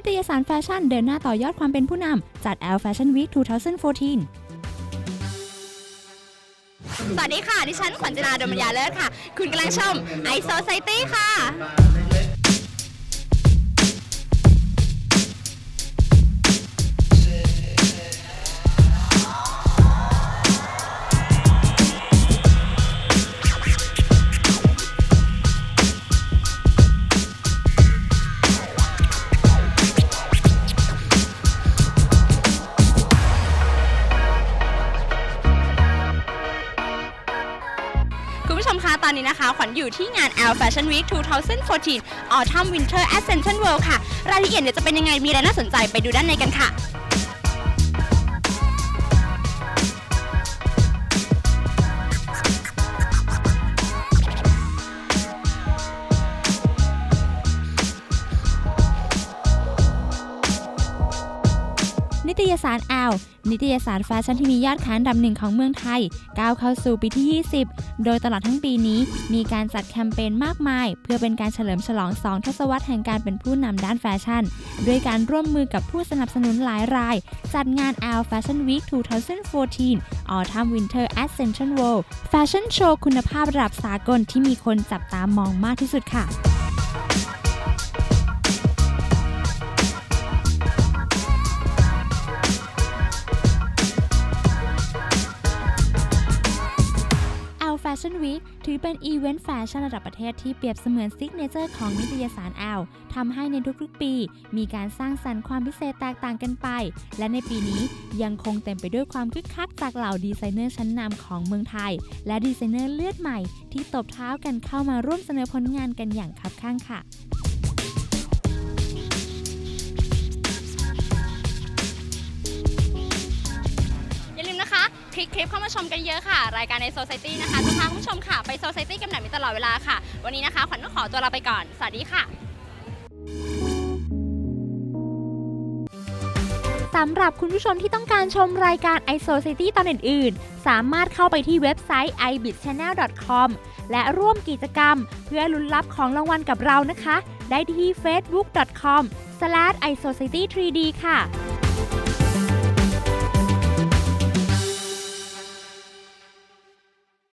นิตยสารแฟชั่นเดินหน้าต่อยอดความเป็นผู้นำจัด L Fashion Week 2014สวัสดีค่ะ ดิฉันขวัญจิราดมยาเลิศค่ะ คุณกำลังชมไอโซไซตี้ค่ะ ผู้ชมคะตอนนี้นะคะ ขวัญอยู่ที่งาน L Fashion Week 2014 Autumn Winter Ascension World ค่ะ รายละเอียดเนี่ยจะเป็นยังไงมีอะไรน่าสนใจไปดูด้านในกันค่ะ ตยสาร L นิตยสารแฟชั่นที่มียอดขายอันดับหนึ่งของเมืองไทย ก้าวเข้าสู่ปีที่ 20 โดยตลอดทั้งปีนี้ มีการจัดแคมเปญมากมาย เพื่อเป็นการเฉลิมฉลอง2ทศวรรษแห่งการเป็นผู้นำด้านแฟชั่น ด้วยการร่วมมือกับผู้สนับสนุนหลายราย จัดงาน L Fashion Week 2014 Autumn Winter Ascension World แฟชั่นโชว์คุณภาพระดับสากลที่มีคนจับตามองมากที่สุดค่ะ L Fashion Week ถือเป็นอีเวนต์แฟชั่นระดับประเทศที่เปรียบเสมือนซิกเนเจอร์ของนิตยสารแอลทำให้ในทุกๆปี มีการสร้างสรรค์ความพิเศษแตกต่างกันไป และในปีนี้ยังคงเต็มไปด้วยความคึกคักจากเหล่าดีไซเนอร์ชั้นนำของเมืองไทย และดีไซเนอร์เลือดใหม่ ที่ตบเท้ากันเข้ามาร่วมเสนอผลงานกันอย่างคับข้างค่ะ ลิกคลิปเข้ามาชมกันเยอะค่ะ รายการใน Society นะคะจะพาคุณผู้ชมค่ะไป Society กันแบบนี้ตลอดเวลาค่ะ วันนี้นะคะขวัญต้องขอตัวลาไปก่อน สวัสดีค่ะ สำหรับคุณผู้ชมที่ต้องการชมรายการ i s o c i t y ตอนอื่น ๆ สามารถเข้าไปที่เว็บไซต์ ibitchannel.com และร่วมกิจกรรม เพื่อลุ้นรับของรางวัลกับเรานะคะ ได้ที่ facebook.com/isocity3d ค่ะ